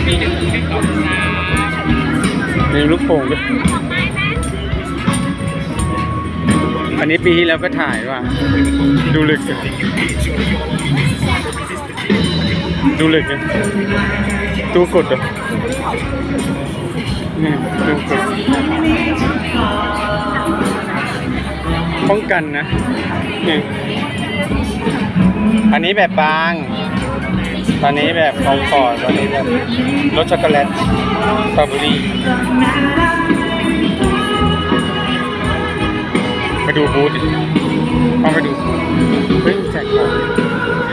รับเซอร์ฟี่หนึ่งให้ขอนะมีลูกโป่งด้วยอันนี้ปีที่แล้วก็ถ่ายว่ะดูลึกดูลึกอะตู้กดอะนี่ตู้กดป้องกันนะนี่อันนี้แบบบาง ตอนนี้แบบคอมฟอร์ตตอนนี้แบบรสช็อกโกแลตสตรอเบอรี่มาดูบูธดิเข้ามาดูเฮ้ยแจกของ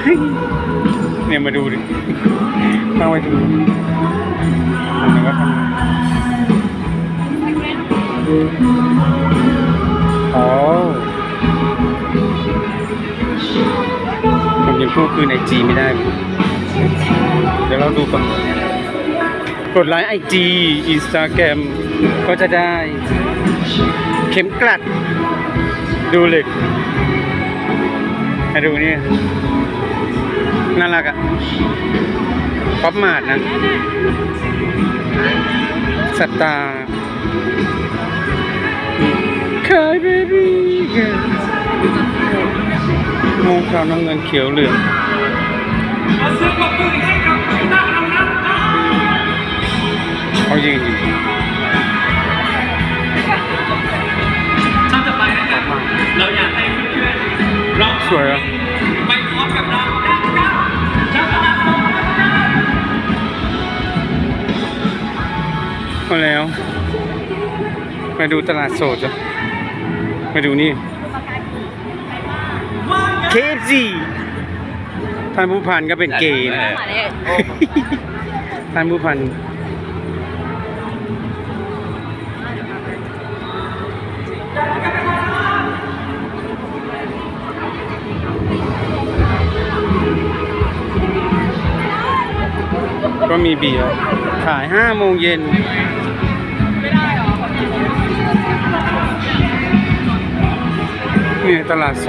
เฮ้ยเนี่ยมาดูดิเข้ามาดูมันก็ทำอ๋อผมยังพูดคืนไอจีไม่ได้ เดี๋ยวเราดูก่อนกดไลค์ไอจีอินสตาแกรมก็จะได้ เข็มกลัด ดูเหล็กให้ดูนี่น่ารักอะป๊อปมาดนะสัตตาคายเบบี้มงขาวน้ำเงินเขียวเหลือง เขายืนอยู่ช่องต่อไปนะครับเราอยากให้เพื่อนๆร้องสวยอะไปพร้อมกับเรานะครับช่องต่อไปมาแล้ว มาดูตลาดโสดจ้ะมาดูนี่ KFC ท่านผู้พันก็เป็นเกย์นะท่านผู้พันก็มีเบียร์ขายห้าโมงเย็นเนี่ยตลาดโศ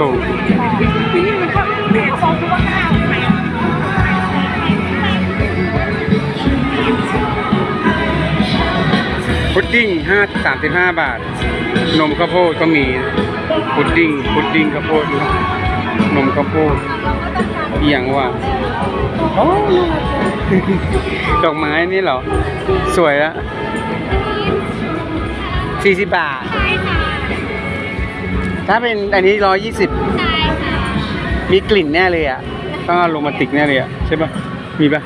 ดดิ้งห้าสามสิบห้าบาท นมข้าวโพดก็มีพุดดิ้งพุดดิ้งข้าวโพดนะนมข้าวโพดอหย่างว่าโอ้ดอกไม้นี่เหรอ สวยละสี่สิบบาทใช่ค่ะถ้าเป็นอันนี้ร้อยยี่สิบใช่ค่ะมีกลิ่นแน่เลยอะ ต้องเอาโรมาติกแน่เลยอะ ใช่ปะมีปะ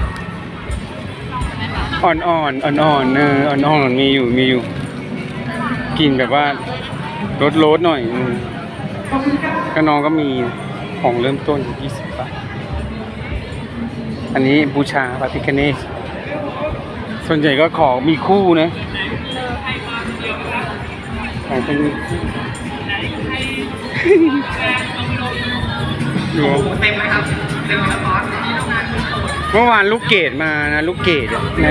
อ่อนๆอ่อนๆเอออ่อนๆมีอยู่มีอยู่กลิ่นแบบว่าลดลดๆหน่อยอืมก็น้องก็มีของเริ่มต้นยี่สิบบาทอันนี้บูชาพระพิคเนสส่วนใหญ่ก็ขอมีคู่นะของเป็นดูเต็มไหมครับเต็มแล้วบอ เมื่อวานลูกเกดมานะลูกเกดอะแม่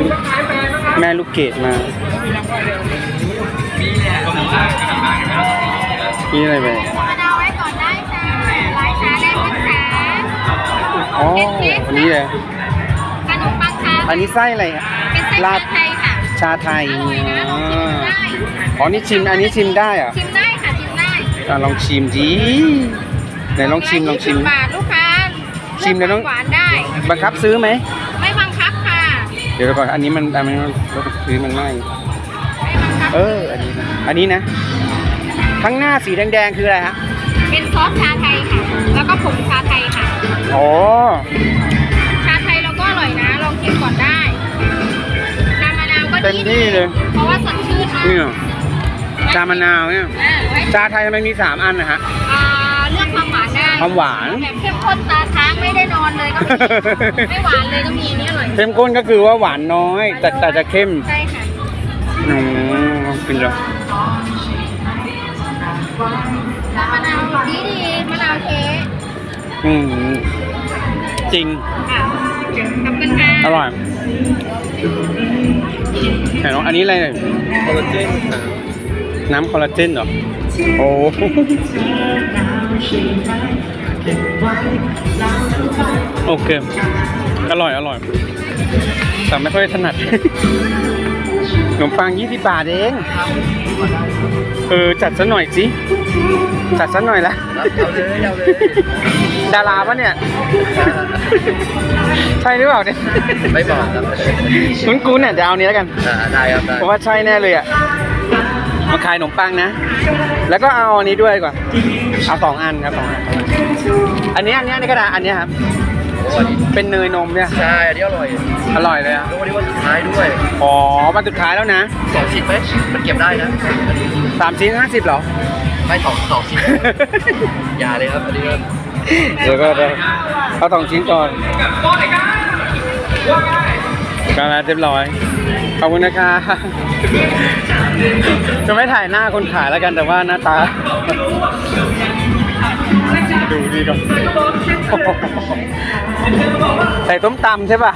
แม่ลูกเกดมามีอะไรไปมะนาวไว้ก่อนได้จ้าไลน์ช้าได้ไหมคะอ๋ออันนี้เลยขนมปังค่ะอันนี้ไส้อะไรอะเป็นไส้ลาชาดไทยค่ะชาไทยอร่อยนะลองชิมดูได้อ๋อนี่ชิมอันนี้ชิมได้เหรอะชิมได้ค่ะชิมได้อะลองชิมดีไหนลองชิมลองชิมบาทลูกค้าชิมแล้วต้องหวานได้ บังคับซื้อไหม ไม่บังคับค่ะ เดี๋ยวก่อนอันนี้มันอันนี้มันรถซื้อมันไม่ไม่บังคับเออ อันนี้นะอันนี้นะ ข้างหน้าสีแดงๆคืออะไรฮะ เป็นซอสชาไทยค่ะ แล้วก็ผงชาไทยค่ะโอ้ชาไทยเราก็อร่อยนะ ลองชิมก่อนได้ชามะนาวก็เต็มดีที่เลย เพราะว่าสดชื่นมากนี่เหรอชามะนาวเนี่ย อ่าไว้ชาไทยทำไมมีสามอันนะฮะ อ่าเลือก ความหวานได้ความหวาน แบบเข้มข้นตาค้างไม่ได้นอนเลยก็มีไม่หวานเลยก็มีอันนี้อร่อยเข้มข้นก็คือว่าหวานน้อย แต่แต่จะเข้มใช่ค่ะอืมกินแล้วชามะนาวดีดีๆมะนาวเทอืมจริง ค่ะขอบคุณค่ะอร่อยไหนน้องอันนี้อะไรเนี่ยคอลลาเจนค่ะน้ำคอลลาเจนเหรอ โอ้ โอเค อร่อย อร่อย แต่ไม่ค่อยถนัด ขนมปัง20บาทเอง เออ จัดซะหน่อยสิ จัดซะหน่อยละรับเอาเลยเอาเลยดาราปะเนี่ย ใช่หรือเปล่าเนี่ย ไม่บอกครับคุณกูเนี่ยจะเอานี้แล้วกันอ่าได้ครับได้เพราะว่าใช่แน่เลยอะ มาขายขนมปังนะ แล้วก็เอาอันนี้ด้วยดีกว่าเอาสองอันครับสองอัน อันนี้อันนี้อันนี้ก็ได้อันนี้ครับโอ้อันนี้เป็นเนยนมเนี่ย ใช่อันนี้อร่อยอร่อยเลยอะแล้ววันนี้วันสุดท้ายด้วยอ๋อวันสุดท้ายแล้วนะสองชิ้นไหมมันเก็บได้นะสามชิ้นห้าสิบเหรอ ไม่สองสองชิ้น อย่าเลยครับอันนี้ก็เดี๋ยวก็ได้เอาสองชิ้นก่อนก็แล้วเรียบร้อย ขอบคุณนะคะจะไม่ถ่ายหน้าคนขายแล้วกันแต่ว่าหน้าตา ดูดีก่อนใส่ต้มตำใช่ป่ะ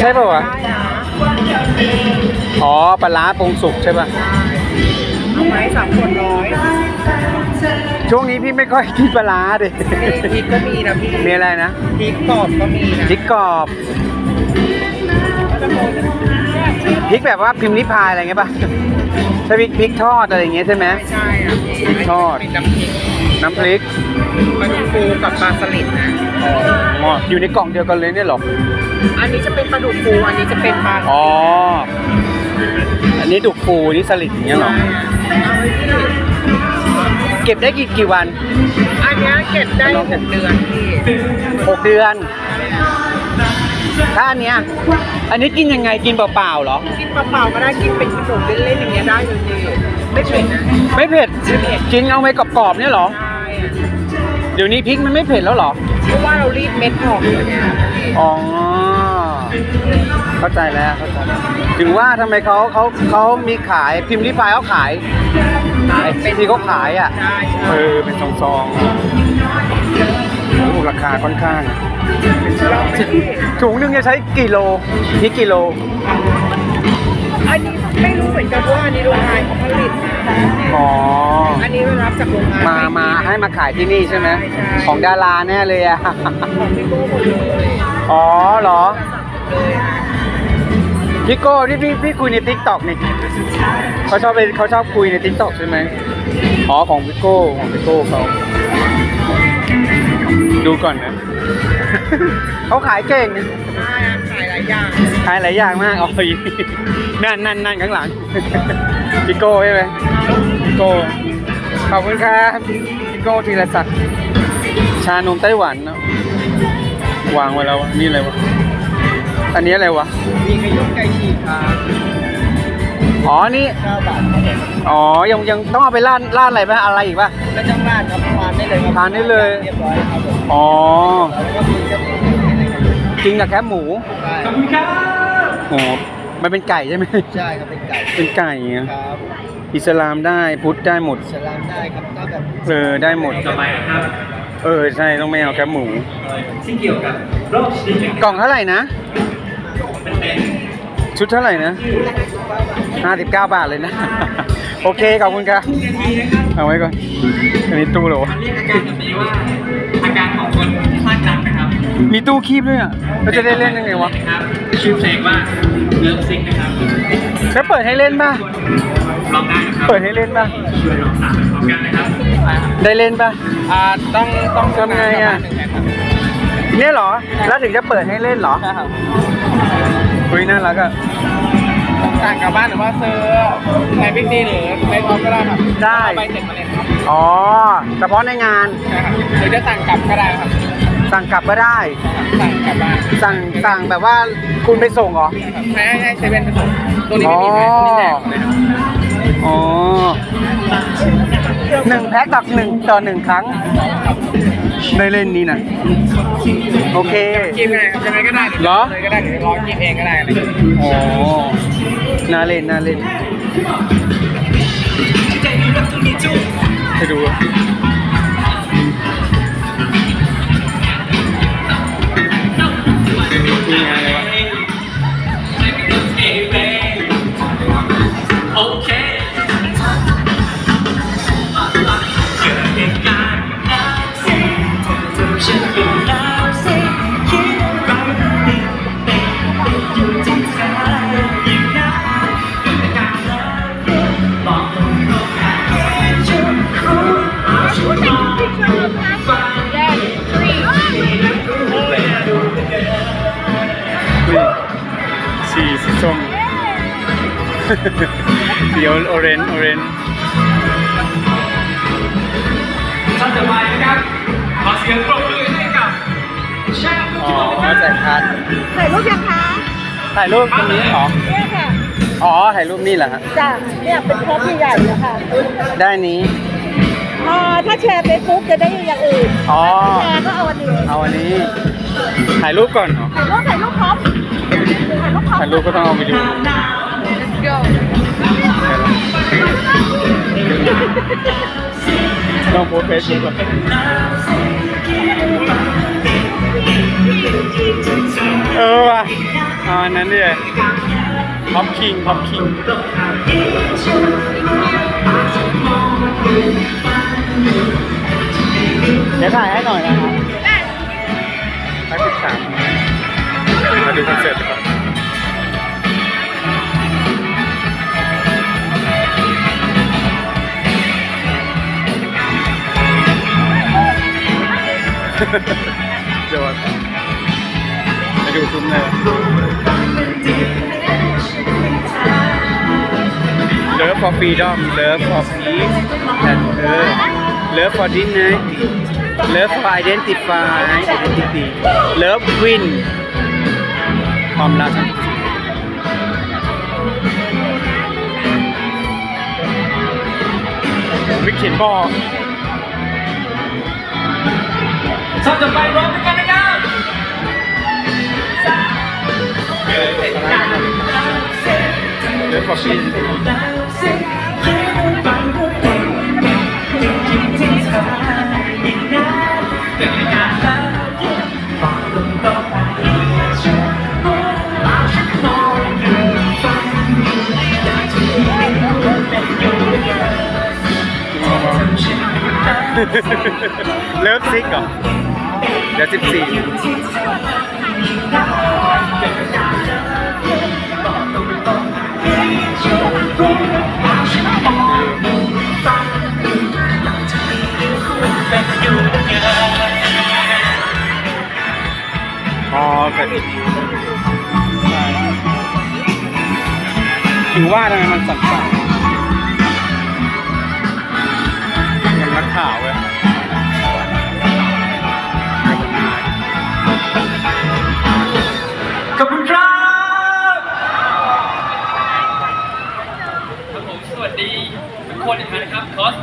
ใช่ป่ะวะอ๋อปลาร้าปรุงสุกใช่ป่ะเอาไหมสามคนร้อยช่วงนี้พี่ไม่ค่อยกินปลาร้าดิพริกก็มีนะพี่มีอะไรนะพริกกรอบก็มีนะพริกกรอบ พริกแบบว่าพิมพ์นิพายอะไรเงี้ยป่ะใช่พริกพริกทอดอะไรอย่างเงี้ยใช่ไหมไม่ใช่อะพี่พริกทอด เป็นน้ำพริกน้ำพริกปลาดุกฟูกับปลาสลิดนะอ๋ออยู่ในกล่องเดียวกันเลยเนี่ยเหรอ อันนี้จะเป็นปลาดุกฟูอันนี้จะเป็นปลาอ๋อ อันนี้ดุกปูนี่สลิดอย่างเงี้ยเหรอ เก็บได้กี่กี่วัน อันเนี้ยเก็บได้หกเดือนพี่หกเดือน ถ้าอันเนี้ยอันนี้กินยังไงกินเปล่าๆเหรอ กินเปล่าๆก็ได้กินเป็นขนมเล่นๆอย่างเงี้ยได้เลยพี่ไม่เผ็ดนะไม่เผ็ดกินเอาไปกรอบๆเนี่ยเหรอ ใช่เดี๋ยวนี้พริกมันไม่เผ็ดแล้วเหรอ เพราะว่าเรารีดเม็ดออกอยู่เนี่ยอ๋อเข้าใจแล้วเข้าใจแล้วถึงว่าทำไมเขาเขาเขามีขายพิมพ์ริพายเขาขายไอ้ที่เขาขายอะใช่เอใช่อเป็นซองๆโอ้ราคาค่อนข้าง ถุงหนึงจะใช้กี่โลนี่กิโล อันนี้ไม่รู้เหมือนกันว่าอันนี้โรงงานเขาผลิตนะอ๋อ อันนี้เรารับจากโรงงานมามาให้มาขายที่นี่ใช่ไหมใช่ของดาราแน่เลยอะของพี่โก้หมดเลยอ๋อเหรอเลยนะพี่โก้ที่พี่พี่คุยในทิกตอกนี่เขาชอบไปเขาชอบคุยในทิกตอกใช่ไหมอ๋อของพี่โก้ของพี่โก้เขาดูก่อนนะ เขาขายเก่งใช่อะขายหลายอย่างขายหลายอย่างมากอ๋อนั่นนั่นนั่นข้างหลังพี่โก้ใช่ไหมพี่โก้ขอบคุณครับพี่โก้ธีรศักดิ์ชานมไต้หวันเนอะวางไว้แล้วอะนี่อะไรวะ อันนี้อะไรวะ มีขยุกไก่ฉีกครับอ๋อ นี่9บาทครับผมอ๋อ ยังยังต้องเอาไปราดราดอะไรไหมอะไรอีกป่ะ ไม่ต้องราดครับทาน ได้เลยครับทานได้เลย เรียบร้อยครับผมอ๋อ แล้วก็มีจะมีนี่เลยครับกินกับแคบหมูใช่ขอบคุณครับอ๋อมันเป็นไก่ใช่ไหม ใช่ครับเป็นไก่เป็นไก่อะครับอิสลามได้พุทธได้หมด สลามได้ครับถ้าแบบเออได้หมด ต่อไปนะครับ เออใช่ต้องไม่เอาแคบหมู ที่เกี่ยวกับโรคชนิดหนึ่งกล่องเท่าไหร่นะ มันเป็น ชุดเท่าไหร่นะ59 บาทเลยนะ โอเค ขอบคุณครับนาทีนะครับเอาไว้ก่อน อันนี้ตู้เหรอวะมันเรียกอาการแบบนี้ว่าอาการของคนคลั่งรักนะครับมีตู้คีบด้วยอะเราจะได้เล่นยังไงวะครับชื่อเพลงว่าเลิฟซิงนะครับแล้วเปิดให้เล่นป่ะ ลองได้นะครับเปิดให้เล่นป่ะ ช่วยลองสามพร้อมกันนะครับได้เล่นป่ะ อ่าต้องต้องทำไงอะ เนี่ยเหรอ แล้วถึงจะเปิดให้เล่นเหรอใช่ครับเฮ้ยน่ารักอะสั่งกลับบ้านหรือว่าซื้อในบิ๊กซีหรือในท็อปก็ได้ครับได้เอาไปเสร็จมาเลยครับอ๋อเฉพาะในงานนะครับหรือจะสั่งกลับก็ได้ครับ สั่งกลับก็ได้ สั่งกลับบ้านสั่งสั่งแบบว่าคุณไปส่งเหรอนะครับให้ให้เซเว่นไปส่งตัวนี้ไม่มีแพ็คตัวนี้แจกหมดเลยครับอ๋อหนึ่งแพ็คกับหนึ่งต่อหนึ่งครั้ง ได้เล่นนี้นะโอเค กินไงครับยังไงก็ได้เหรอ เลยก็ได้หรือรอกินเองก็ได้อะไรอย่างเงี้ย อ๋อ น่าเล่น น่าเล่น เดี๋ยวโอเรนโอเรนท่านต่อไปนะครับขอเสียงปรบมือให้กับแชมป์อ๋อมาจ่ายคันถ่ายรูปยังคะถ่ายรูปตรงนี้เหรอเนี่ยค่ะอ๋อถ่ายรูปนี่เหรอฮะจ้ะเนี่ยเป็นครบใหญ่ๆเลยค่ะได้นี้อ่าถ้าแชร์เฟซบุ๊กจะได้อย่างอื่นอ๋อแชร์ก็เอาอันนี้เอาอันนี้ถ่ายรูปก่อนเหรอถ่ายรูปถ่ายรูปพร้อมถ่ายรูปพร้อมถ่ายรูปก็ต้องเอาไปดู Let's go. ต้องโพสเฟซบุ๊กก่อนเออว่ะเอาอันนั้นดิพ็อปคิงพ็อปคิงเดี๋ยวถ่ายให้หน่อยนะครับทักสิบสามมาดูคอนเสิร์ตก่อน เดี๋ยวก่อนไปดูซุ้มเลย Love for freedom Love for peace and love Love for dignity Love for identify identity Love win ความรักวิกเขียนบอก ท่านต่อไปร้องด้วยกันนะครับเลิฟฟอร์ปีเลิฟซิกเหรอ เดี๋ยวสิบสี่พอกันถึงว่าทำไมมันสั่นๆ ครั